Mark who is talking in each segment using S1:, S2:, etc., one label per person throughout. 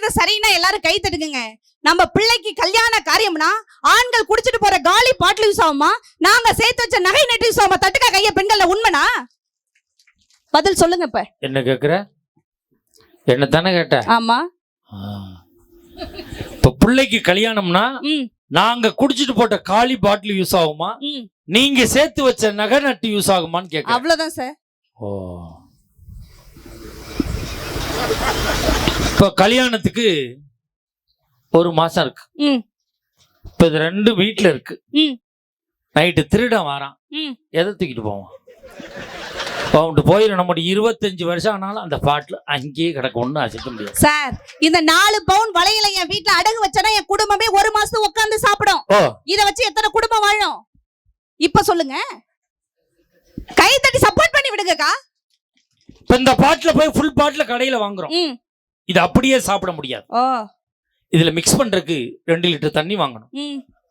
S1: செய்யறது சரின்னா எல்லாரும் கை தட்டுக்குங்க. நம்ம பிள்ளைக்கு கல்யாண காரியம்னா ஆண்கள் குடிச்சிட்டு போற காலி பாட்டில் யூஸ் ஆகுமா? நாங்க சேர்த்து வச்ச நகை நெட்டு யூஸ் ஆகுமா? தட்டுக்க கைய பெண்கள்ல உண்மைனா? பதில் சொல்லுங்க இப்ப.
S2: என்ன கேக்குற? என்ன தானே கேட்ட?
S1: ஆமா.
S2: இப்ப பிள்ளைக்கு கல்யாணம்னா
S1: ம்.
S2: நாங்க குடிச்சிட்டு போட்ட காலி பாட்டில் யூஸ் ஆகுமா?
S1: ம்.
S2: நீங்க சேர்த்து வச்ச நகை நட்டு யூஸ் ஆகுமான்னு கேக்குறேன்
S1: அவ்வளவுதான் சார்.
S2: ஓ. இப்ப கல்யாணத்துக்கு ஒரு மாசம் இருக்கு. இப்ப இது ரெண்டு வீட்ல இருக்கு. நைட்டு திருடன் வரான். எதை தூக்கிட்டு போவான்? அவன்ட்டு போயிடும் நம்முடைய இருபத்தஞ்சு வருஷம் ஆனாலும் அந்த பாட்டில் அங்கேயே கிடக்க ஒன்றும் அசைக்க முடியாது.
S1: சார் இந்த நாலு பவுன் வளையல என் வீட்டுல அடகு வச்சனா என் குடும்பமே ஒரு மாசம் உட்கார்ந்து சாப்பிடும். இத வச்சு எத்தனை குடும்பம் வாழும்? இப்ப சொல்லுங்க. கை தட்டி சப்போர்ட் பண்ணி விடுங்கக்கா.
S2: இப்ப இந்த பாட்டில் போய் ஃபுல் பாட்டில் கடையில வாங்குறோம். இது அப்படியே சாப்பிட முடியாது. இதுல மிக்ஸ் பண்றதுக்கு ரெண்டு லிட்டர் தண்ணி வாங்கணும்.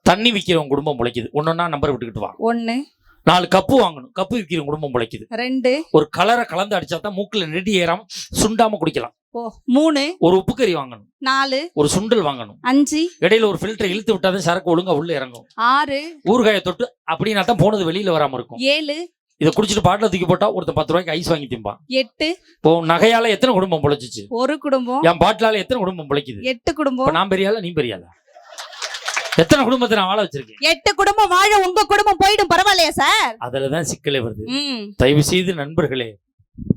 S2: தண்ணி விற்கிறவன் குடும்பம் பிழைக்குது. ஒன்னொன்னா நம்பர் விட்டுக்கிட்டு வா.
S1: ஒன்னு
S2: நாலு கப்பு வாங்கணும். கப்பு விற்கிறவன் குடும்பம் பிழைக்குது.
S1: ரெண்டு.
S2: ஒரு கலரை கலந்து அடிச்சா தான் மூக்குல நெடி ஏறாம சுண்டாம குடிக்கலாம்.
S1: ஓ மூணு.
S2: ஒரு உப்புக்கறி வாங்கணும்.
S1: நாலு.
S2: ஒரு சுண்டல் வாங்கணும்.
S1: அஞ்சு.
S2: இடையில ஒரு ஃபில்டர் இழுத்து விட்டாதான் சரக்கு ஒழுங்கா உள்ள இறங்கும்.
S1: ஆறு.
S2: ஊறுகாயை தொட்டு அப்படின்னா தான் போனது வெளியில வராம இருக்கும்.
S1: ஏழு.
S2: இதை குடிச்சிட்டு பாட்டில் தூக்கி போட்டா ஒருத்தன் பத்து ரூபாய்க்கு ஐஸ் வாங்கி திம்பான்.
S1: எட்டு.
S2: இப்போ நகையால எத்தனை குடும்பம் பிழைச்சிச்சு?
S1: ஒரு குடும்பம்.
S2: என் பாட்டிலால எத்தனை குடும்பம் பிழைக்குது?
S1: எட்டு
S2: இப்ப
S1: குடும்பம்
S2: நான் பெரியாளா நீ பெரியாளா? எத்தனை குடும்பத்தை நான் வாழ வச்சிருக்கேன்?
S1: எட்டு குடும்பம் வாழ உங்க குடும்பம் போயிடும் பரவாயில்லையா சார்?
S2: அதுலதான் சிக்கலே வருது.
S1: ம்.
S2: தயவு செய்து நண்பர்களே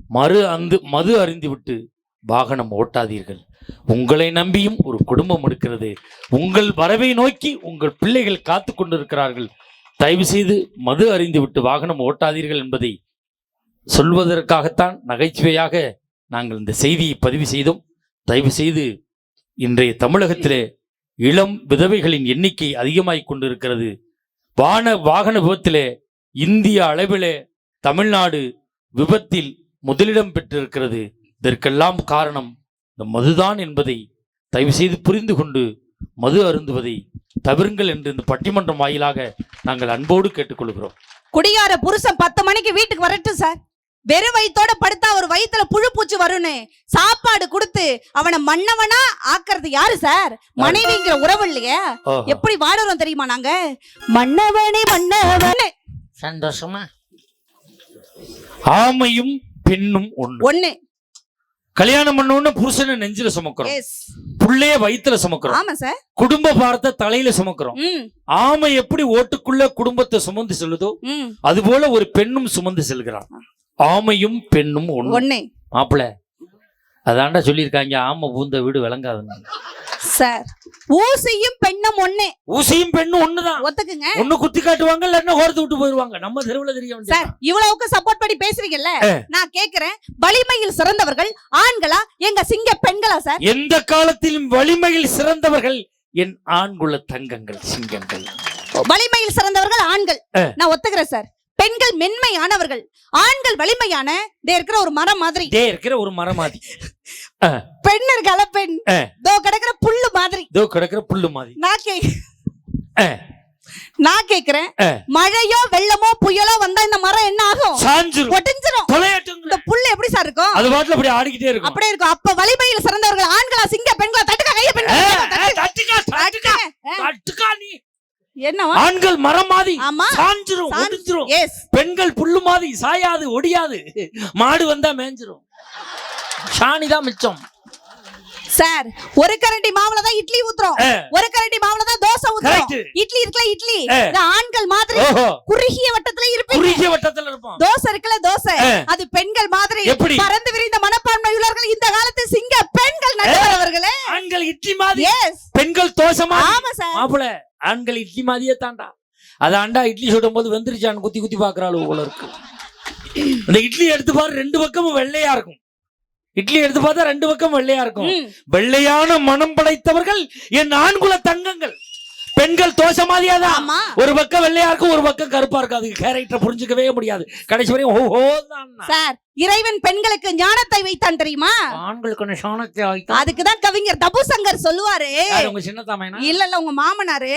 S2: மறு அந்து மது அறிந்து விட்டு வாகனம் ஓட்டாதீர்கள். உங்களை நம்பியும் ஒரு குடும்பம் இருக்கிறது. உங்கள் வரவை நோக்கி உங்கள் பிள்ளைகள் காத்து கொண்டிருக்கிறார்கள். தயவு செய்து மது அறிந்துவிட்டு வாகனம் ஓட்டாதீர்கள் என்பதை சொல்வதற்காகத்தான் நகைச்சுவையாக நாங்கள் இந்த செய்தியை பதிவு செய்தோம். தயவு செய்து இன்றைய தமிழகத்திலே இளம் விதவைகளின் எண்ணிக்கை அதிகமாகிக் கொண்டிருக்கிறது. வான வாகன விபத்திலே இந்திய அளவிலே தமிழ்நாடு விபத்தில் முதலிடம் பெற்றிருக்கிறது. இதற்கெல்லாம் காரணம் இந்த மதுதான் என்பதை தயவு செய்து புரிந்து கொண்டு மது அருந்துவதை தவிருங்கள் என்று இந்த பட்டிமன்றம் வாயிலாக நாங்கள் அன்போடு கேட்டுக்கொள்கிறோம்.
S1: குடியார புருஷன் பத்து மணிக்கு வீட்டுக்கு வரட்டும் சார் வெறும் வயித்தோட படுத்தா ஒரு வயித்துல புழு பூச்சி வரும்னு சாப்பாடு கொடுத்து அவனை மன்னவனா ஆக்குறது யாரு சார் மனைவிங்கிற உறவு இல்லையா. எப்படி வாடுறோம் தெரியுமா நாங்க? மன்னவனே மன்னவனே.
S2: சந்தோஷமா? ஆமையும் பெண்ணும் ஒண்ணு
S1: ஒண்ணு.
S2: கல்யாணம் பண்ண உடனே புருஷனை நெஞ்சில சுமக்கிறோம். புள்ளைய வயித்துல சுமக்கிறோம்.
S1: ஆமா சார்
S2: குடும்ப பாரத்தை தலையில சுமக்கிறோம். ஆமை எப்படி ஓட்டுக்குள்ள குடும்பத்தை சுமந்து செல்லுதோ
S1: ம்.
S2: அதுபோல ஒரு பெண்ணும் சுமந்து செல்கிறார் ஆமையும் பெண்ணும் ஒண்ணு.
S1: ஒண்ணு.
S2: மாப்பிள அதாண்டா சொல்லியிருக்காங்க ஆமை பூந்த வீடு விளங்காதுன்னு.
S1: சார். ஊசியும் பெண்ணும் ஒண்ணு.
S2: ஊசியும் பெண்ணும் ஒண்ணுதான்.
S1: ஒத்துக்குங்க.
S2: ஒண்ணு குத்தி காட்டுவாங்க இல்லன்னா கோரத்து விட்டு போயிருவாங்க. நம்ம தெருவுல தெரிய
S1: சார் இவ்வளவுக்கு சப்போர்ட் பண்ணி பேசுறீங்கல்ல. நான் கேக்குறேன் வலிமையில் சிறந்தவர்கள் ஆண்களா எங்க சிங்க பெண்களா சார்?
S2: எந்த காலத்திலும் வலிமையில் சிறந்தவர்கள் என் ஆண்குல தங்கங்கள் சிங்கங்கள்.
S1: வலிமையில் சிறந்தவர்கள் ஆண்கள். நான் ஒத்துக்கிறேன் சார். பெண்கள் மென்மையானவர்கள். ஆண்கள் வலிமையான இதே இருக்கிற ஒரு மரம் மாதிரி.
S2: இதே இருக்கிற ஒரு மரமாதி
S1: பெண் இருக்கல பெண். தோ கிடக்குற புல்லு மாதிரி.
S2: இதோ கிடக்கிற புல்லு மாதிரி.
S1: நான் கே. நான் கேக்குறேன். மழையோ வெள்ளமோ புயலோ வந்தா இந்த மரம் என்ன ஆகும்?
S2: சாஞ்சிரும்.
S1: ஒட்டிஞ்சிரும். இந்த புல்லு எப்படி சார் இருக்கும்?
S2: அது பாட்டுல அப்படி ஆடிக்கிட்டே இருக்கும்.
S1: அப்படியே இருக்கும். அப்ப வலிமையில் சிறந்தவர்கள் ஆண்களா சிங்க பெண்களா? தட்டுக்க கைய பெண்களா?
S2: தட்டுக்கா, நீ.
S1: என்னவா?
S2: ஆண்கள் மரம் மாதிரி
S1: ஆமா.
S2: சாஞ்சிரும் ஒடிஞ்சிரும். பெண்கள் புல்லு மாதிரி சாயாது ஒடியாது. மாடு வந்தா மேஞ்சிரும். சாணிதான் மிச்சம்.
S1: சார் ஒரு கரண்டி மாவுல தான் இட்லி ஊத்துறோம். ஒரு கரண்டி மாவுல தான் தோசை ஊத்துறோம். இட்லி இருக்குல்ல இட்லி? ஆண்கள் மாதிரி குறுகிய வட்டத்துல இருப்பீங்க.
S2: குறுகிய வட்டத்துல இருப்போம்.
S1: தோசை இருக்குல்ல தோசை. அது பெண்கள் மாதிரி? பறந்து விரிந்த மனப்பான்மை உள்ளவர்கள் இந்த காலத்து சிங்க பெண்கள் நடுவரவர்களே
S2: ஆண்கள் இட்லி மாதிரி பெண்கள் தோசை மாதிரி.
S1: ஆமா சார்.
S2: மாப்பிள ஆண்கள் இட்லி மாதிரியே தாண்டா. அது ஆண்டா இட்லி சுடும் போது வெந்திருச்சான்னு குத்தி குத்தி பாக்குறாள் போல இருக்கு. இட்லி எடுத்து பாரு ரெண்டு பக்கமும் வெள்ளையா இருக்கும். இட்லி எடுத்து பார்த்தா ரெண்டு பக்கம் வெள்ளையா இருக்கும். வெள்ளையான மனம் படைத்தவர்கள் என் ஆண்குல தங்கங்கள். பெண்கள் தோசை மாதிரியாதான்
S1: ஆமா.
S2: ஒரு பக்கம் வெள்ளையா இருக்கும் ஒரு பக்கம் கருப்பா இருக்கும். அதுக்கு கேரக்டரை புரிஞ்சுக்கவே முடியாது. கடைசி வரையும் ஓஹோ தான்
S1: சார் இறைவன் பெண்களுக்கு ஞானத்தை வைத்தான் தெரியுமா?
S2: ஆண்களுக்கு சோனத்தை வைத்தான்.
S1: அதுக்குதான் கவிஞர் தபுசங்கர் சொல்லுவாரு.
S2: யாரு உங்க சின்னத்தாமைனா?
S1: இல்ல இல்ல உங்க மாமனாரு.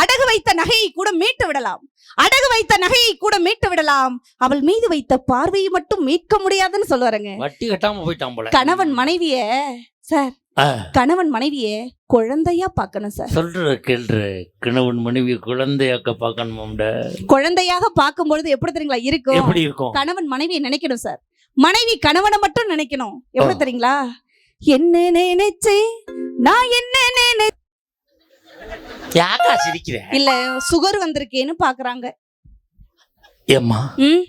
S1: அடகு வைத்த நகையை கூட மீட்டு விடலாம். அடகு வைத்த நகையை கூட மீட்டு விடலாம். அவள் மீது வைத்த பார்வையை மட்டும் மீட்க முடியாதுன்னு சொல்லுவாருங்க.
S2: வட்டி கட்டாம போயிட்டான் போல.
S1: கணவன் மனைவிய சார். கணவன் மனைவிய குழந்தையா பார்க்கணும் சார்.
S2: சொல்ற கேள்ற. கணவன் மனைவி குழந்தையாக்க பார்க்கணுமாம்ட.
S1: குழந்தையாக பார்க்கும்பொழுது எப்படி தெரியுங்களா இருக்கும்?
S2: எப்படி இருக்கும்?
S1: கணவன் மனைவியை நினைக்கணும் சார். மனைவி கணவனை மட்டும் நினைக்கணும்.
S2: ஆ.
S1: தெரியுங்களா? என்ன நினைச்சு நான் என்ன நினை
S2: யாக்கா சிரிக்கிற?
S1: இல்ல சுகர் வந்திருக்கேன்னு பாக்குறாங்க.
S2: ஏம்மா?
S1: ம்?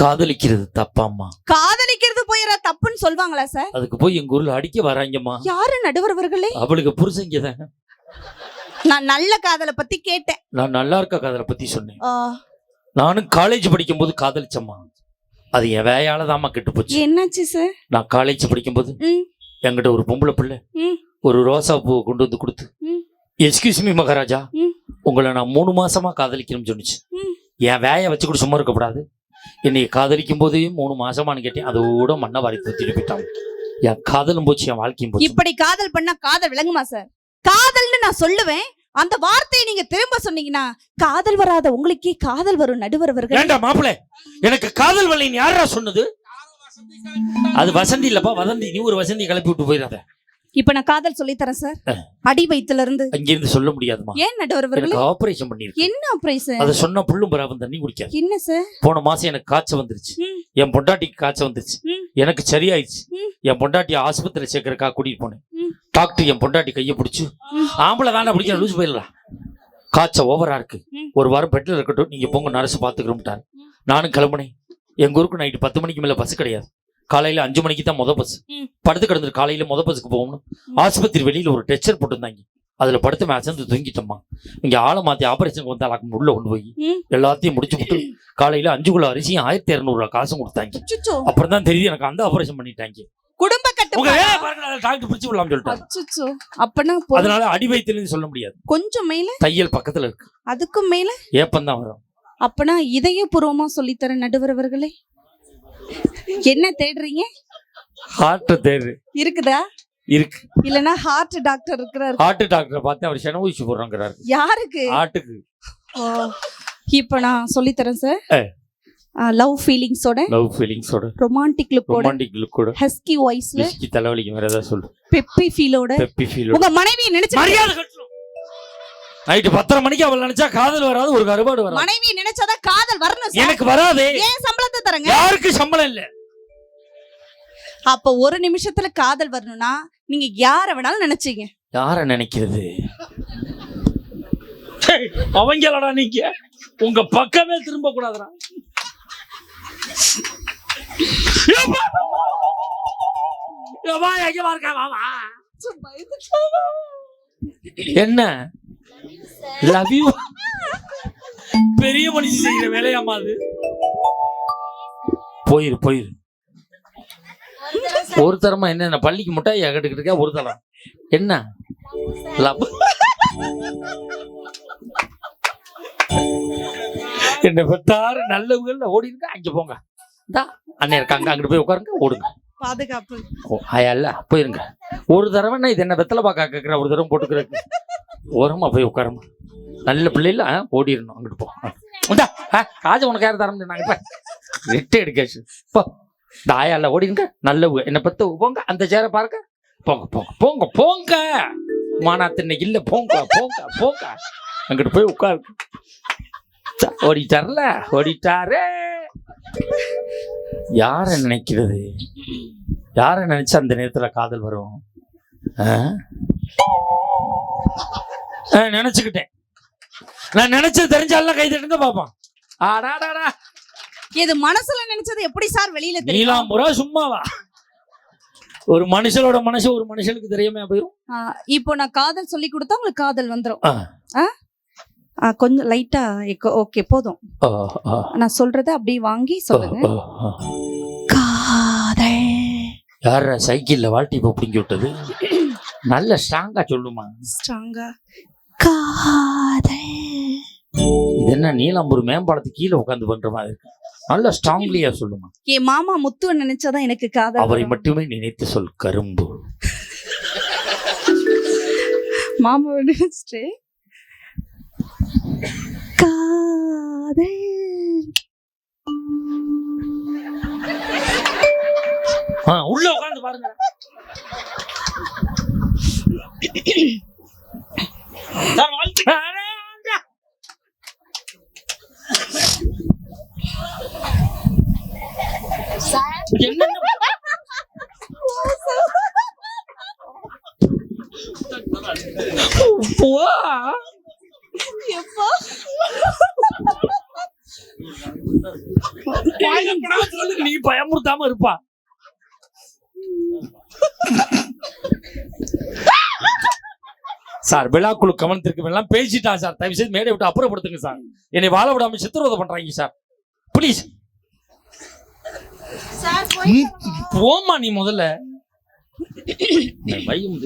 S2: காதலிக்கிறது தப்பாம்மா.
S1: காதலிக்கிறது போயிட தப்புன்னு சொல்வாங்களா சார்?
S2: அதுக்கு போய் எங்க ஊர்ல அடிக்க வராங்கம்மா.
S1: யாரு நடுவர்களே
S2: அவளுக்கு புருஷங்க தான்.
S1: நான் நல்ல காதலை பத்தி கேட்டேன்.
S2: நான் நல்லா இருக்க காதலை பத்தி சொன்னேன். நானும் காலேஜ் படிக்கும்போது காதலிச்சம்மா. அது என் வேயால தாம்மா கெட்டு போச்சு
S1: என்னாச்சு சார்
S2: நான் காலேஜ் படிக்கும்போது. என்கிட்ட ஒரு பொம்பளை பிள்ளை. ஒரு ரோசா பூ கொண்டு வந்து கொடுத்து
S1: ம்.
S2: எஸ்கியூஸ் மீ மகாராஜா. உங்களை நான் மூணு மாசமா காதலிக்கணும்னு சொன்னுச்சு. என் வேயை வச்சு கூட சும்மா இருக்கக்கூடாது என்னை காதலிக்கும் போதே மூணு மாசமான்னு கேட்டேன் அதோட மண்ணை வாரி தூத்திட்டு போயிட்டான் என் காதலும் போச்சு என் வாழ்க்கையும் போச்சு
S1: இப்படி காதல் பண்ணா காதல் விளங்குமா சார் காதல்னு நான் சொல்லுவேன் அந்த வார்த்தையை நீங்க திரும்ப சொன்னீங்கன்னா காதல் வராத உங்களுக்கே காதல் வரும் நடுவரவர்கள்
S2: ஏண்டா மாப்பிள எனக்கு காதல் வலின்னு யாரா சொன்னது? அது வசந்தி இல்லப்பா வதந்தி. நீ ஒரு வசந்தி கிளப்பி விட்டு போயிடாத.
S1: இப்ப நான் காதல் சொல்லி தரேன் சார். அடி வயித்துல இருந்து
S2: அங்கிருந்து சொல்ல முடியாதுமா?
S1: ஏன் நடுவரவர்களே
S2: எனக்கு ஆபரேஷன் பண்ணிருக்கு
S1: என்ன பிரைஸ்
S2: அதை சொன்ன புள்ளும் பராவும் தண்ணி குடிக்காது.
S1: என்ன சார்?
S2: போன மாசம் எனக்கு காய்ச்சல் வந்துருச்சு. என் பொண்டாட்டிக்கு காய்ச்சல் வந்துருச்சு. எனக்கு சரியாயிடுச்சு. என் பொண்டாட்டி ஆஸ்பத்திரி சேர்க்கறக்கா கூட்டிட்டு போனேன். டாக்டர் என் பொண்டாட்டி கையை பிடிச்சு. ஆம்பளை தானே பிடிக்க லூஸ் போயிடலாம் காய்ச்சல் ஓவரா இருக்கு. ஒரு வாரம் பெட்டில் இருக்கட்டும் நீங்க போங்க நர்ஸ் பாத்துக்கிறோம்ட்டாரு. நானும் கிளம்புனேன் எங்க ஊருக்கு நைட்டு பத்து மணிக்கு மேல பஸ் கிடையாது காலையில அஞ்சு மணிக்கு தான் முத பஸ். படுத்து கிடந்துட்டு காலையில முத பஸ்ஸுக்கு போகணும். ஆஸ்பத்திரி வெளியில ஒரு டெச்சர் போட்டிருந்தாங்க அதுல படுத்து மேட்ச் தூங்கிட்டோம்மா இங்க ஆளை மாத்தி ஆபரேஷனுக்கு வந்தாலும் உள்ள கொண்டு போய். எல்லாத்தையும் முடிச்சு விட்டு காலையில அஞ்சு கிலோ அரிசியும் ஆயிரத்தி இரநூறுவா காசும் கொடுத்தாங்க அப்புறம் தான் தெரியுது எனக்கு அந்த ஆபரேஷன் பண்ணிட்டாங்க
S1: குடும்ப
S2: உங்க வேலையை பாருங்க டாக்டர் பிடிச்சு விடலாம் சொல்லிட்டாங்க
S1: அச்சுச்சோ. அப்பனா பொறு-
S2: அதனால அடி வயிற்றுல சொல்ல முடியாது.
S1: கொஞ்சம் மேல?
S2: தையல் பக்கத்துல இருக்கு.
S1: அதுக்கும் மேல?
S2: ஏப்பம் தான் வரும்.
S1: அப்பனா இதயபூர்வமா சொல்லித்தர நடுவரவர்களே என்ன தேடுறீங்க?
S2: ஹார்ட் தேடு.
S1: இருக்குதா?
S2: இருக்கு.
S1: இல்லனா ஹார்ட் டாக்டர் இருக்கிறாரு.
S2: ஹார்ட் டாக்டரை பார்த்து அவர் சென ஊசி போடுறாங்கிறாரு.
S1: யாருக்கு?
S2: ஹார்ட்டுக்கு
S1: ஓ, இப்ப நான் சொல்லித்தரேன் சார். லவ் ஃபீலிங்ஸோட
S2: லவ் ஃபீலிங்ஸோட
S1: ரொமான்டிக் லுக்கோட
S2: ரொமான்டிக் லுக்கோட
S1: ஹஸ்கி வாய்ஸ்ல
S2: விஸ்கி தலைவலிக்கு வேற ஏதாவது சொல்லு.
S1: பெப்பி ஃபீலோட
S2: பெப்பி ஃபீலோட
S1: உங்க மனைவியை நினைச்சு
S2: மரியாதை கட்டணும். நைட்டு பத்தரை மணிக்கு அவள் நினைச்சா காதல் வராது ஒரு கருபாடு வராது.
S1: மனைவியை நினைச்சாதான் காதல் வரணும்
S2: எனக்கு வராதே.
S1: ஏன் சம்பளத்தை தரங்க?
S2: யாருக்கு சம்பளம் இல்ல?
S1: அப்ப ஒரு நிமிஷத்துல காதல் வரணும்னா நீங்க யார வேணாலும் நினைச்சீங்க.
S2: யார நினைக்கிறது? அவங்களடா நீங்க. உங்க பக்கமே திரும்ப கூடாதுடா ஏப்பா! ஏப்பா, எங்க பாருங்க, வாமா. என்ன? லவ் யூ பெரிய மனுஷி செய்யற வேலையாமா அது. போயிரு போயிரு. ஒரு தரமா என்ன பள்ளிக்கு முட்டாய் கட்டுக்கிட்டு இருக்கா ஒரு தரம். என்ன? லவ் என்ன பெத்தாரு நல்லவங்க ஓடி இருக்கா அங்க போங்க. இந்தா அண்ணன் இருக்காங்க அங்கிட்டு போய் உட்காருங்க ஓடுங்க.
S1: பாதுகாப்பு.
S2: ஓ ஆயல்ல போயிருங்க. ஒரு தடவை நான் இது என்ன வெத்தலை பாக்கா கேட்குறேன் ஒரு தடவை போட்டுக்கிறேன். ஓரமா போய் உட்காரமா. நல்ல பிள்ளைல ஓடிடணும் அங்கிட்டு போ. இந்தா ஆ, உனக்கு யாரும் தர முடியும் இப்ப. ரெட்டு எடுக்காச்சு போ. இந்த ஆயால ஓடிங்க நல்ல என்ன பத்து போங்க அந்த சேரை பாருங்க. போங்க போங்க போங்க போங்க. மானாத்து இன்னைக்கு இல்ல போங்க போங்க போங்க. அங்கிட்டு போய் உட்காரு. ஓடிட்டார்ல? ஓடிட்டாரே. யார நினைக்கிறது? யார நினைச்சா அந்த நேரத்துல காதல் வரும்? நினைச்சுக்கிட்டேன். நான் நினைச்சது தெரிஞ்சாலும் கை தட்டுங்க பாப்போம் ஆடாடாடா
S1: இது மனசுல நினைச்சது எப்படி சார் வெளியில தெரியும்?
S2: நீலாம்புரா சும்மாவா? ஒரு மனுஷனோட மனசு ஒரு மனுஷனுக்கு தெரியாம போயிரும்?
S1: ஆ, இப்போ நான் காதல் சொல்லி கொடுத்தா உங்களுக்கு காதல் வந்துரும்.
S2: ஆ.
S1: ஆ, கொஞ்சம் லைட்டா ஓகே போதும். நான் சொல்றத அப்படியே வாங்கி சொல்லுங்க. காதல்.
S2: யார சைக்கிள்ல வாழ்த்தி இப்போ பிடிங்கி விட்டது? நல்ல ஸ்ட்ராங்கா சொல்லுமா.
S1: ஸ்ட்ராங்கா காதல்.
S2: இது என்ன நீலாம்பூர் மேம்பாலத்துக்கு கீழே உட்காந்து பண்ற மாதிரி இருக்கு. நல்ல ஸ்ட்ராங்லியா சொல்லுமா.
S1: என் மாமா முத்துவ நினைச்சாதான் எனக்கு காதல்
S2: அவரை. மட்டுமே நினைத்து சொல் கரும்பு.
S1: மாமாவை நினைச்சிட்டு காதல்
S2: ஆ, உள்ள உட்காந்து பாருங்க சார் வாழ்த்துக்கள். அரே, வாங்க. என்னென்ன போ. பயப்படாம நீ பயமுறுத்தாம இருப்பா. சார் விழாக்குழு கவனத்திற்கு எல்லாம் பேசிட்டா சார். தயவு செய்து மேடை விட்டு அப்புறப்படுத்துங்க சார். என்னை வாழ விடாம சித்திரவதை பண்றாங்க சார். ப்ளீஸ் போமா நீ முதல்ல. வையும்.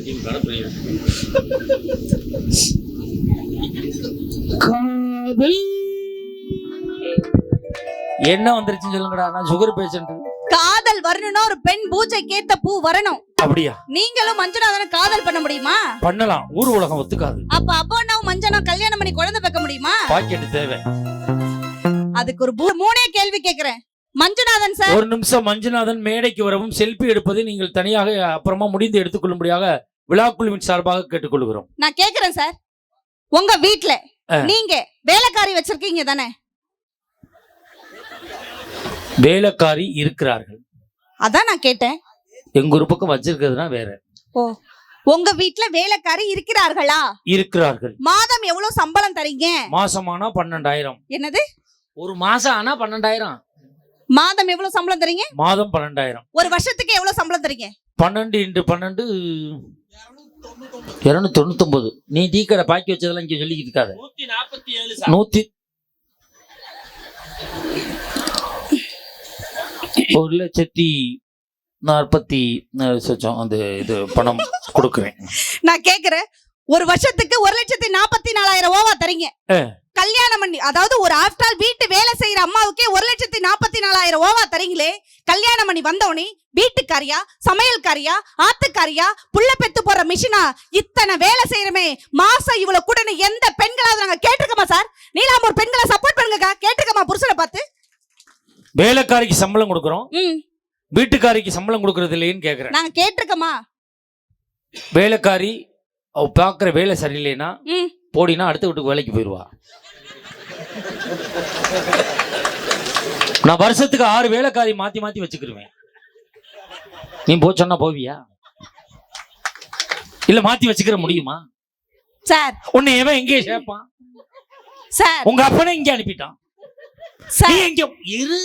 S2: காதல். என்ன வந்துருச்சுன்னு சொல்லுங்கடா நான் சுகர் பேஷண்ட்
S1: காதல் வரணும்னா ஒரு பெண் பூஜைக்கு ஏத்த பூ வரணும்.
S2: அப்படியா?
S1: நீங்களும் மஞ்சனாதன காதல் பண்ண முடியுமா?
S2: பண்ணலாம். ஊர் உலகம் ஒத்துக்காது.
S1: அப்ப அப்போனாவும் மஞ்சனா கல்யாணம் பண்ணி குழந்தை பெக்க முடியுமா?
S2: பாக்கெட் தேவை.
S1: அதுக்கு ஒரு மூணே கேள்வி கேக்குறேன். மஞ்சுநாதன் சார்.
S2: ஒரு நிமிஷம் மஞ்சுநாதன் மேடைக்கு வரவும் செல்ஃபி எடுப்பதை நீங்கள் தனியாக அப்புறமா முடிந்து எடுத்துக்கொள்ளும்படியாக விழாக்குழுவின் சார்பாக கேட்டுக்கொள்கிறோம்.
S1: நான் கேக்குறேன் சார். உங்க வீட்ல
S2: ஆ.
S1: நீங்க வேலைக்காரி வச்சிருக்கீங்க தானே?
S2: வேலைக்காரி இருக்கிறார்கள்.
S1: அதான் நான் கேட்டேன்.
S2: எங்க ஒரு பக்கம் வச்சிருக்கிறதுனா வேற.
S1: ஓ உங்க வீட்ல வேலைக்காரி இருக்கிறார்களா?
S2: இருக்கிறார்கள்.
S1: மாதம் எவ்வளவு சம்பளம் தரீங்க?
S2: மாசமானா பன்னெண்டாயிரம்.
S1: என்னது?
S2: ஒரு மாசம் ஆனா பன்னெண்டாயிரம்.
S1: மாதம் எவ்வளவு சம்பளம் தரீங்க?
S2: மாதம் பன்னெண்டாயிரம்.
S1: ஒரு வருஷத்துக்கு எவ்வளவு சம்பளம் தரீங்க?
S2: பன்னெண்டு இன்ட்டு பன்னெண்டு இருநூத்தி தொண்ணூத்தொன்பது நீ டீ கடை பாக்கி வச்சதெல்லாம் இங்க சொல்லிக்கிட்டு இருக்காத.
S3: நூத்தி நாற்பத்தி ஏழு
S2: நூத்தி ஒரு லட்சத்தி நாற்பத்தி சொச்சம் அந்த இது பணம் கொடுக்குறேன்.
S1: நான் கேக்குறேன். ஒரு வருஷத்துக்கு ஒரு லட்சத்தி நாற்பத்தி நாலாயிரம் ஓவா தரீங்க. கல்யாணம் பண்ணி அதாவது ஒரு ஆஃப்டர் வீட்டு வேலை செய்யற அம்மாவுக்கே ஒரு லட்சத்தி நாற்பத்தி நாலாயிரம் ஓவா தரீங்களே. கல்யாணம் பண்ணி வந்தவனே வீட்டுக்காரியா சமையல்காரியா ஆத்துக்காரியா புள்ள பெத்து போற மிஷினா இத்தனை வேலை செய்யறமே. மாசம் இவ்வளவு கூடன்னு எந்த பெண்களாவது நாங்க கேட்டிருக்கோமா சார்? நீலாம்பூர் பெண்களை சப்போர்ட் பண்ணுங்கக்கா. கேட்டிருக்கோமா புருஷனை பார்த்து?
S2: வேலைக்காரிக்கு சம்பளம் கொடுக்குறோம். வீட்டுக்காரிக்கு சம்பளம் கொடுக்கறது இல்லைன்னு கேக்குறேன்.
S1: நாங்க கேட்டிருக்கோமா?
S2: வேலைக்காரி அவ பாக்குற வேலை சரியில்லைன்னா போடினா அடுத்த வீட்டுக்கு வேலைக்கு போயிடுவா நான் வருஷத்துக்கு ஆறு வேலைக்காரி மாத்தி மாத்தி வச்சுக்கிருவேன். நீ போ சொன்னா போவியா? இல்ல மாத்தி வச்சுக்கிற முடியுமா?
S1: சார்.
S2: உன்னை எவன் எங்கே சேர்ப்பான்?
S1: சார்.
S2: உங்க அப்பனே இங்க அனுப்பிட்டான். நீ எங்க இரு.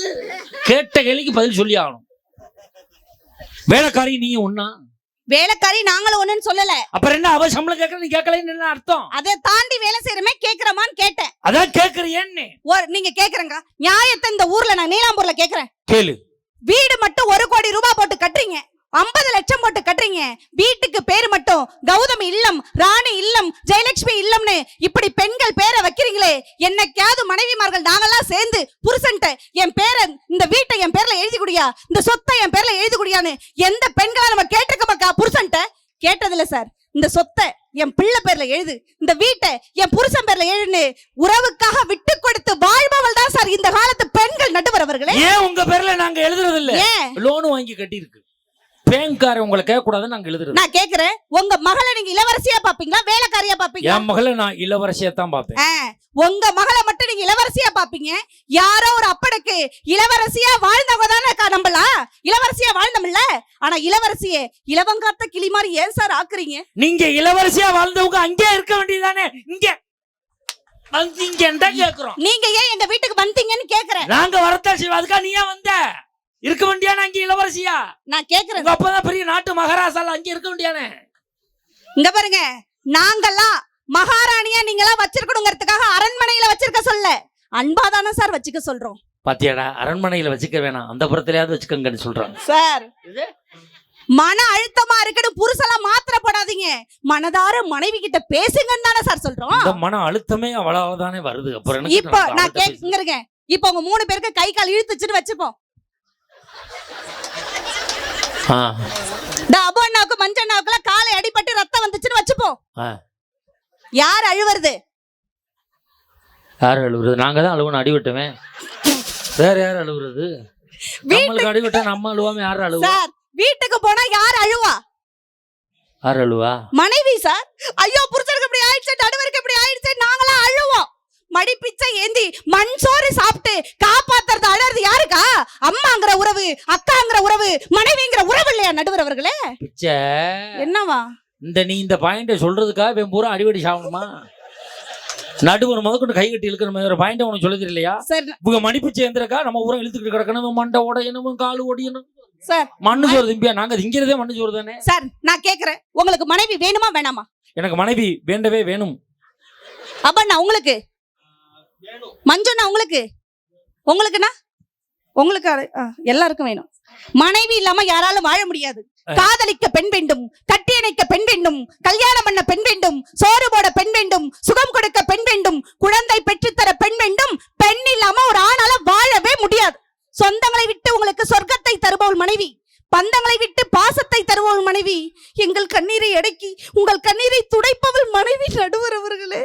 S2: கேட்ட கேள்விக்கு பதில் சொல்லி ஆகணும். வேலைக்காரி நீங்க ஒண்ணா?
S1: வேலைக்காரி நாங்களும் ஒண்ணுன்னு சொல்லல.
S2: அப்புறம் என்ன அவ சம்பளம் கேட்கற நீ கேட்கலன்னு என்ன அர்த்தம்?
S1: அதை தாண்டி வேலை செய்யறமே கேக்குறமான்னு கேட்டேன்.
S2: அதான் கேட்கறியன்னு
S1: ஒரு நீங்க கேக்குறங்க நியாயத்தை இந்த ஊர்ல நான் நீலாம்பூர்ல கேக்குறேன்
S2: கேளு.
S1: வீடு மட்டும் ஒரு கோடி ரூபாய் போட்டு கட்டுறீங்க. ஐம்பது லட்சம் போட்டு கட்டுறீங்க. வீட்டுக்கு பேரு மட்டும் கௌதமி இல்லம் ராணி இல்லம் ஜெயலட்சுமி இல்லம்னு இப்படி பெண்கள் பேரை வைக்கிறீங்களே. என்னைக்காவது மனைவிமார்கள் நாங்கெல்லாம் சேர்ந்து புருஷன்ட்ட என் பேரை இந்த வீட்டை என் பேர்ல எழுதி குடியா இந்த சொத்தை என் பேர்ல எழுதி குடியான்னு எந்த பெண்களா நம்ம கேட்டிருக்கோமாக்கா புருஷன்ட்ட? கேட்டதில்ல சார். இந்த சொத்தை என் பிள்ளை பேர்ல எழுது இந்த வீட்டை என் புருஷன் பேர்ல எழுதுன்னு உறவுக்காக விட்டு கொடுத்து வாழ்பவள் தான் சார் இந்த காலத்து பெண்கள் நடுவரவர்களே
S2: ஏன் உங்க பேர்ல நாங்க எழுதுறது இல்ல லோன் வாங்கி கட்டி இருக்கு பேங்க்காரன் உங்களை கேட்க கூடாதுன்னு நாங்க எழுதுறது.
S1: நான் கேக்குறேன் உங்க மகளை நீங்க இளவரசியா பாப்பீங்களா வேலைக்காரியா பாப்பீங்களா
S2: என் மகளை நான் இளவரசியா தான் பார்ப்பேன்.
S1: ஆ, உங்க மகளை மட்டும் நீங்க இளவரசியா பாப்பீங்க யாரோ ஒரு அப்பனுக்கு இளவரசியா வாழ்ந்தவங்க தானே நம்பலாம் இளவரசியா வாழ்ந்தமில்ல. ஆனா இளவரசியே இளவங்காத்த கிளி மாதிரி ஏன் சார் ஆக்குறீங்க?
S2: நீங்க இளவரசியா வாழ்ந்தவங்க அங்கே இருக்க வேண்டியதானே இங்க. வந்து இங்க கேக்குறோம்.
S1: நீங்க ஏன் எங்க வீட்டுக்கு வந்தீங்கன்னு கேக்குறேன்.
S2: நாங்க வரத்தான் செய்வோம் அதுக்கா நீ ஏன் வந்த? இருக்க வேண்டியானே அங்க இளவரசியா?
S1: நான் கேக்குறேன்.
S2: உங்க அப்பதான் பெரிய நாட்டு மகாராசால அங்க இருக்க வேண்டியானே?
S1: இங்க பாருங்க நாங்கெல்லாம் மகாராணியா நீங்களாம் வச்சிருக்கணுங்கிறதுக்காக அரண்மனையில வச்சிருக்க சொல்ல. அன்பா தானே சார் வச்சுக்க சொல்றோம்.
S2: பாத்தியாடா அரண்மனையில வச்சுக்க வேணாம். அந்த புறத்திலயாவது வச்சுக்கங்கன்னு சொல்றாங்க.
S1: சார் மன அழுத்தமா இருக்குன்னு புருஷெல்லாம் மாத்திர போடாதீங்க மனதார மனைவி கிட்ட பேசுங்கன்னு தானே சார் சொல்றோம்.
S2: இந்த மன அழுத்தமே அவ்வளவுதானே வருது. அப்புறம்
S1: இப்போ
S2: நான்
S1: கேக்குங்க இப்போ உங்க மூணு பேருக்கு கை கால் இழுத்துச்சுன்னு வச்சுப்போம்.
S2: ஆ,
S1: இந்த அபோண்ணாவுக்கு மஞ்சண்ணாவுக்குல காலை அடிபட்டு ரத்தம் வந்துச்சுன்னு வச்சுப்போம். யார் அழுவுறது?
S2: யார் அழுவுறது? நாங்க தான் அழுவணும் அடிவிட்டோமே வேற யார் அழுவுறது? நம்மளுக்கு அடிவிட்டா நம்ம அழுவாம யார் அழுவா?
S1: சார் வீட்டுக்கு போனா யார் அழுவா?
S2: யார் அழுவா?
S1: மனைவி சார். ஐயோ புருஷனுக்கு இப்படி ஆயிடுச்சு நடுவருக்கு இப்படி ஆயிடுச்சு நாங்களாம் அழுவோம். மடி பிச்சை ஏந்தி மண் சோறு சாப்பிட்டு காப்பாத்துறது அழறது யாருக்கா? அம்மாங்கிற உறவு அக்காங்கிற உறவு மனைவிங்கிற உறவு இல்லையா நடுவர் அவர்களே?
S2: பிச்சை.
S1: என்னவா?
S2: இந்த நீ இந்த பாயிண்ட சொல்றதுக்காக இவன் பூரா அடிவடி சாகணுமா நடுவர் முதற்கொண்டு கை கட்டி இழுக்கிற மாதிரி பாயிண்ட் உனக்கு சொல்லுது இல்லையா?
S1: சார்.
S2: இவங்க மடிப்பு சேர்ந்திருக்கா நம்ம ஊரை இழுத்துக்கிட்டு கிடக்கணும் மண்டை உடையணும் காலு ஒடியணும்
S1: சார்
S2: மண்ணு சோறு திம்பியா? நாங்க திங்கிறதே மண்ணு சோறு தானே?
S1: சார் நான் கேக்குறேன். உங்களுக்கு மனைவி வேணுமா வேணாமா?
S2: எனக்கு மனைவி வேண்டவே வேணும்.
S1: அப்பண்ணா உங்களுக்கு மஞ்சுண்ணா உங்களுக்கு? உங்களுக்குண்ணா உங்களுக்கு எல்லாருக்கும் வேணும். மனைவி இல்லாம யாராலும் வாழ முடியாது. காதலிக்க பெண் வேண்டும் கட்டியணைக்க பெண் வேண்டும் கல்யாணம் பண்ண பெண் வேண்டும் சோறு போட பெண் வேண்டும் சுகம் கொடுக்க பெண் வேண்டும் குழந்தை பெற்றுத்தர பெண் வேண்டும் பெண் இல்லாம ஒரு ஆணால வாழவே முடியாது. சொந்தங்களை விட்டு உங்களுக்கு சொர்க்கத்தை தருபவள் மனைவி பந்தங்களை விட்டு பாசத்தை தருபவள் மனைவி எங்கள் கண்ணீரை அடக்கி உங்கள் கண்ணீரை துடைப்பவள் மனைவி நடுவர் அவர்களே.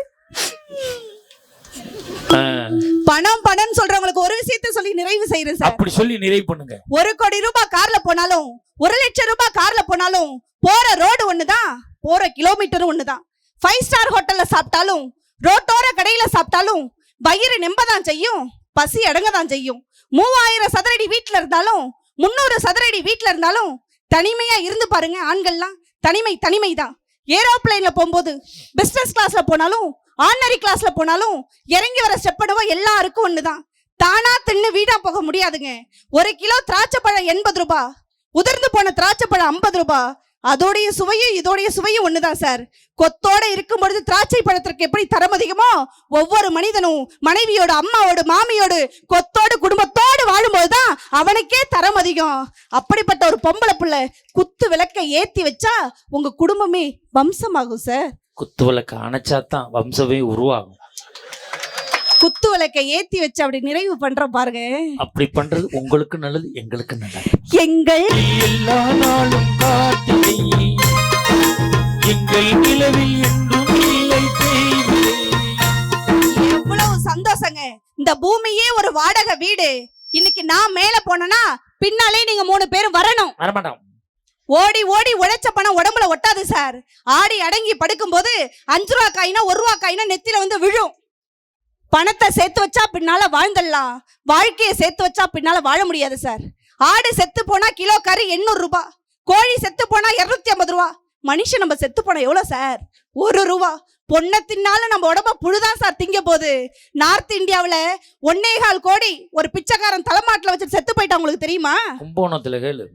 S1: பணம் பணம் சொல்றவங்களுக்கு ஒரு விஷயத்தை சொல்லி நிறைவு செய்யறேன் சார்.
S2: அப்படி சொல்லி நிறைவு பண்ணுங்க.
S1: ஒரு கோடி ரூபாய் கார்ல போனாலும் ஒரு லட்சம் ரூபாய் கார்ல போனாலும் போற ரோடு ஒண்ணுதான் போற கிலோமீட்டரும் ஒண்ணுதான். ஃபைவ் ஸ்டார் ஹோட்டல்ல சாப்பிட்டாலும் ரோட்டோர கடையில சாப்பிட்டாலும் வயிறு நெம்பதான் செய்யும் பசி அடங்கதான் செய்யும். மூவாயிரம் சதுரடி வீட்ல இருந்தாலும் முன்னூறு சதுரடி வீட்ல இருந்தாலும் தனிமையா இருந்து பாருங்க ஆண்கள்லாம் தனிமை தனிமை தான் ஏரோப்ளைன்ல போகும்போது பிசினஸ் கிளாஸ்ல போனாலும் ஆர்டினரி கிளாஸ்ல போனாலும் இறங்கி வர ஸ்டெப்படுவோ எல்லாருக்கும் ஒண்ணுதான். தானா தின்னு வீணா போக முடியாதுங்க. ஒரு கிலோ திராட்சை பழம் எண்பது ரூபாய் உதிர்ந்து போன திராட்சை பழம் ஐம்பது ரூபாய் அதோடைய சுவையும் இதோடைய சுவையும் ஒண்ணுதான் சார் கொத்தோட இருக்கும் பொழுது திராட்சை பழத்திற்கு எப்படி தரம் அதிகமோ ஒவ்வொரு மனிதனும் மனைவியோட அம்மாவோட மாமியோடு கொத்தோடு குடும்பத்தோடு வாழும்போதுதான் அவனுக்கே தரம் அதிகம். அப்படிப்பட்ட ஒரு பொம்பளை புள்ள குத்து விளக்கை ஏத்தி வச்சா உங்க குடும்பமே வம்சமாகும் சார்
S2: குத்து விளக்கு அணைச்சாதான் வம்சமே உருவாகும்.
S1: குத்து விளக்கை ஏத்தி வச்சு அப்படி நிறைவு பண்ற பாருங்க.
S2: அப்படி பண்றது உங்களுக்கு நல்லது எங்களுக்கு நல்லது.
S1: எங்கள்
S2: எல்லா நாளும் காத்திரை எங்கள் நிலவில் என்றும் இல்லை தேய்வில்லை.
S1: எவ்வளவு சந்தோஷங்க. இந்த பூமியே ஒரு வாடகை வீடு. இன்னைக்கு நான் மேல போனேன்னா பின்னாலே நீங்க மூணு பேரும் வரணும்.
S2: வரமாட்டோம்.
S1: ஓடி ஓடி உழைச்ச பணம் உடம்புல ஒட்டாது சார் ஆடி அடங்கி படுக்கும்போது அஞ்சு ரூபா காயினா ஒரு ரூபா காயினா நெத்தில வந்து விழும். பணத்தை சேர்த்து வச்சா பின்னால வாழ்ந்துடலாம். வாழ்க்கையை சேர்த்து வச்சா பின்னால வாழ முடியாது சார் ஆடு செத்து போனா கிலோ கறி எண்ணூறு ரூபா. கோழி செத்து போனா இருநூத்தி ஐம்பது ரூபா. மனுஷன் நம்ம செத்து போனா எவ்வளோ சார் ஒரு ரூபா. பொண்ணை தின்னாலும் நம்ம உடம்ப புழுதான் சார் திங்க போகுது. நார்த் இந்தியாவில் ஒன்னே கால் கோடி ஒரு பிச்சைக்காரன் தலைமாட்டில் வச்சு செத்து போயிட்டா உங்களுக்கு தெரியுமா?
S2: கும்பகோணத்துல கேளு.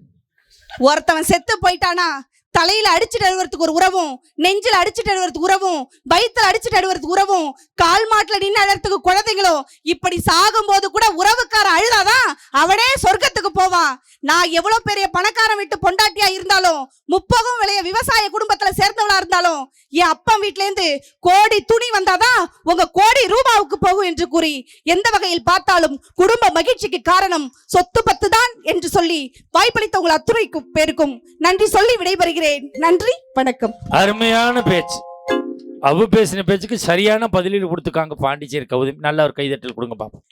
S1: ஒருத்தவன் செத்து போயிட்டானா? தலையில அடிச்சுட்டு அழுவுறதுக்கு ஒரு உறவும் நெஞ்சில அடிச்சுட்டு அழுவுறதுக்கு உறவும் வயித்துல அடிச்சுட்டு அழுவுறதுக்கு உறவும் கால் மாட்டுல நின்று அழறதுக்கு குழந்தைங்களும் இப்படி சாகும் போது கூட உறவுக்காரன் அழுதாதான் அவனே சொர்க்கத்துக்கு போவான் நான் எவ்வளவு பெரிய பணக்காரன் விட்டு பொண்டாட்டியா இருந்தாலும் முப்பகம் விளைய விவசாய குடும்பத்துல சேர்ந்த இருந்தாலும் என் அப்பன் வீட்டிலேருந்து இருந்து கோடி துணி வந்தாதான் உங்க கோடி ரூபாவுக்கு போகும் என்று கூறி எந்த வகையில் பார்த்தாலும் குடும்ப மகிழ்ச்சிக்கு காரணம் சொத்து பத்து தான் என்று சொல்லி வாய்ப்பளித்த உங்கள் அத்துறைக்கும் பேருக்கும் நன்றி சொல்லி விடைபெறுகிறேன். நன்றி வணக்கம்.
S2: அருமையான பேச்சு. அவ பேசின பேச்சுக்கு சரியான பதிலீடு கொடுத்துக்காங்க பாண்டிச்சேரி கவுதி. நல்ல ஒரு கைதட்டல் கொடுங்க பாப்போம்.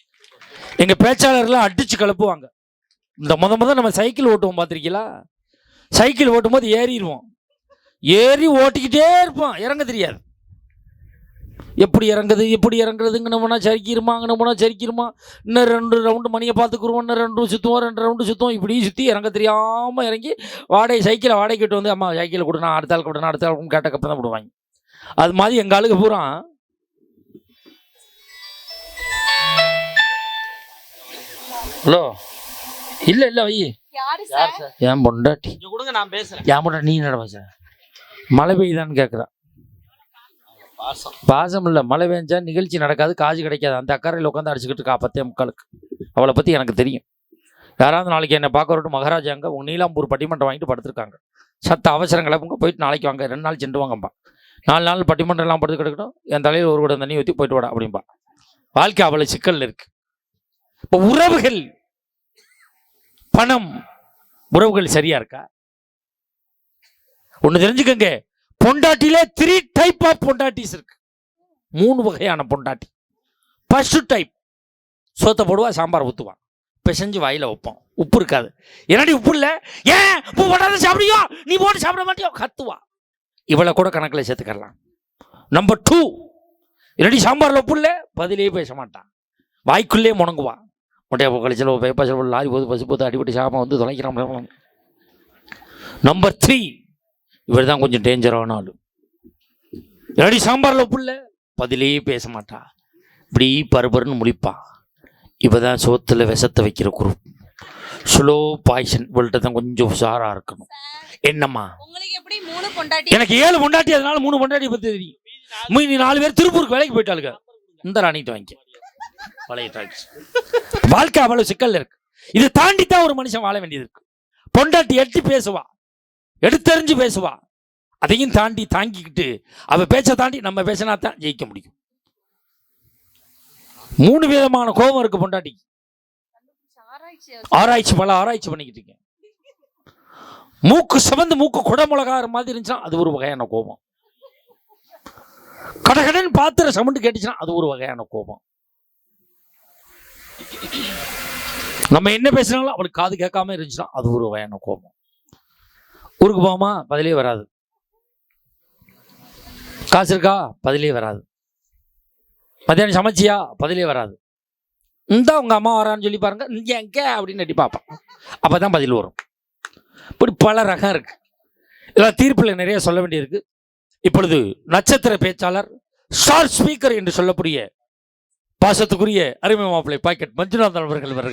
S2: எங்க பேச்சாளர்லாம் அடிச்சு கலப்புவாங்க. இந்த முத முத நம்ம சைக்கிள் ஓட்டுவோம் பார்த்திருக்கீங்களா சைக்கிள் ஓட்டும் போது ஏறிடுவோம். ஏறி ஓட்டிக்கிட்டே இருப்போம் இறங்க தெரியாது. எப்படி இறங்குது எப்படி இறங்குறதுங்கன்னு போனா சரிக்கிருமா அங்கே போனா சரிக்கிருமா இன்னும் ரெண்டு ரவுண்டு மணியை பார்த்துக்குருவோம் இன்னும் ரெண்டு சுற்றுவோம் ரெண்டு ரவுண்டு சுற்றுவோம் இப்படி சுற்றி இறங்க தெரியாமல் இறங்கி வாடகை சைக்கிளை வாடகைக்கு வந்து அம்மா சைக்கிளை கொடுனா அடுத்த ஆள் கொடுனா அடுத்த ஆள் கேட்டக்கப்புறம் தான் போடுவாங்க. அது மாதிரி எங்கள் ஆளுக்கு பூரா ஹலோ? இல்லை இல்லை வை.
S1: யாரு
S2: என் பொண்டாட்டி.
S3: இங்க கொடுங்க நான் பேசுறேன்.
S2: என் பொண்டாட்டி நீ நட பேச மழை பெய்யுதான்னு கேட்குறான்
S3: பாசம்.
S2: பாசம் இல்லை மழை பெஞ்சா நிகழ்ச்சி நடக்காது காசு கிடைக்காது. அந்த அக்கறையில் உட்காந்து அடிச்சுக்கிட்டு இருக்கா பத்தே முக்காலுக்கு. அவளை பற்றி எனக்கு தெரியும். யாராவது நாளைக்கு என்னை பார்க்க வரட்டும் மகாராஜா அங்கே உங்க நீலாம்பூர் பட்டிமன்றம் வாங்கிட்டு படுத்திருக்காங்க. சத்த அவசரம் கிளம்புங்க போயிட்டு நாளைக்கு வாங்க ரெண்டு நாள் சென்று வாங்கப்பா நாலு நாள் பட்டிமன்றம் எல்லாம் படுத்து கிடக்கட்டும் என் தலையில் ஒரு கூட தண்ணி ஊற்றி போயிட்டு வாடா அப்படிம்பா. வாழ்க்கை அவ்வளோ சிக்கல் இருக்கு. இப்போ உறவுகள் பணம் உறவுகள் சரியா இருக்கா? ஒன்று தெரிஞ்சுக்கங்க. பொண்டாட்டியிலே த்ரீ டைப் ஆஃப் பொண்டாட்டிஸ் இருக்கு. மூணு வகையான பொண்டாட்டி. ஃபர்ஸ்ட் டைப் சோத்தை போடுவா சாம்பார் ஊற்றுவான் பிசைஞ்சு வாயில் வைப்போம். உப்பு இருக்காது. என்னடி உப்பு இல்லை? ஏன்? உப்பு போட்டாத சாப்பிடுவியோ? நீ போட்டு சாப்பிட மாட்டியோ? கத்துவா. இவளை கூட கணக்கில் சேர்த்துக்கலாம் நம்பர் டூ என்னடி சாம்பாரில் உப்பு இல்லை? பதிலே பேச மாட்டான். வாய்க்குள்ளே முணங்குவா. முட்டையை கழிச்சல் பேப்பர் செலவு லாரி போது பசு போது அடிபட்டு சாப்பிட வந்து தொலைக்கிறான். நம்பர் த்ரீ இவர் தான் கொஞ்சம் டேஞ்சரான ஆளு. இல்லாட்டி சாம்பாரில் இல்லை பதிலே பேச மாட்டா. இப்படி பருபருன்னு முடிப்பா இவ தான் சோத்துல விஷத்தை வைக்கிற குரூப் ஸ்லோ பாய்சன் இவள்கிட்ட தான் கொஞ்சம் உஷாரா இருக்கணும். என்னம்மா?
S1: உங்களுக்கு எப்படி மூணு பொண்டாட்டி?
S2: எனக்கு ஏழு பொண்டாட்டி அதனால மூணு பொண்டாட்டி பத்தி தெரியும். மீதி நாலு பேர் திருப்பூருக்கு வேலைக்கு போயிட்டாளுங்க இந்த ராணிட்டு டாக்ஸ் வாழ்க்கை அவ்வளவு சிக்கல்ல இருக்கு. இதை தாண்டி தான் ஒரு மனுஷன் வாழ வேண்டியது இருக்கு. பொண்டாட்டி எட்டி பேசுவா. எடுத்தெறிஞ்சு பேசுவா. அதையும் தாண்டி தாங்கிக்கிட்டு அவ பேச்ச தாண்டி நம்ம பேசினா தான் ஜெயிக்க முடியும். மூணு விதமான கோபம் இருக்கு பொண்டாட்டி. ஆராய்ச்சி பல ஆராய்ச்சி பண்ணிக்கிட்டு இருக்கேன். மூக்கு சிவந்து மூக்கு குடமுளகார மாதிரி இருந்துச்சுன்னா அது ஒரு வகையான கோபம். கடகடன் பாத்திர சவுண்டு கேட்டுச்சுன்னா அது ஒரு வகையான கோபம். நம்ம என்ன பேசினாலும் அவளுக்கு காது கேட்காம இருந்துச்சுன்னா அது ஒரு வகையான கோபம். ஊருக்கு போமா பதிலே வராது. காசு இருக்கா? பதிலே வராது. மத்தியானம் சமைச்சியா? பதிலே வராது. இந்த உங்க அம்மா வரான்னு சொல்லி பாருங்க. இங்கே எங்க? அப்படின்னு நட்டி பார்ப்பேன் அப்போ அப்பதான் பதில் வரும். இப்படி பல ரகம் இருக்கு. இதெல்லாம் தீர்ப்பில் நிறைய சொல்ல வேண்டியிருக்கு. இப்பொழுது நட்சத்திர பேச்சாளர் ஷார்ட் ஸ்பீக்கர் என்று சொல்லக்கூடிய பாசத்துக்குரிய அருமை மாப்பிள்ளை பாக்கெட் மஞ்சுநாதன் அவர்கள் வருகிறார்.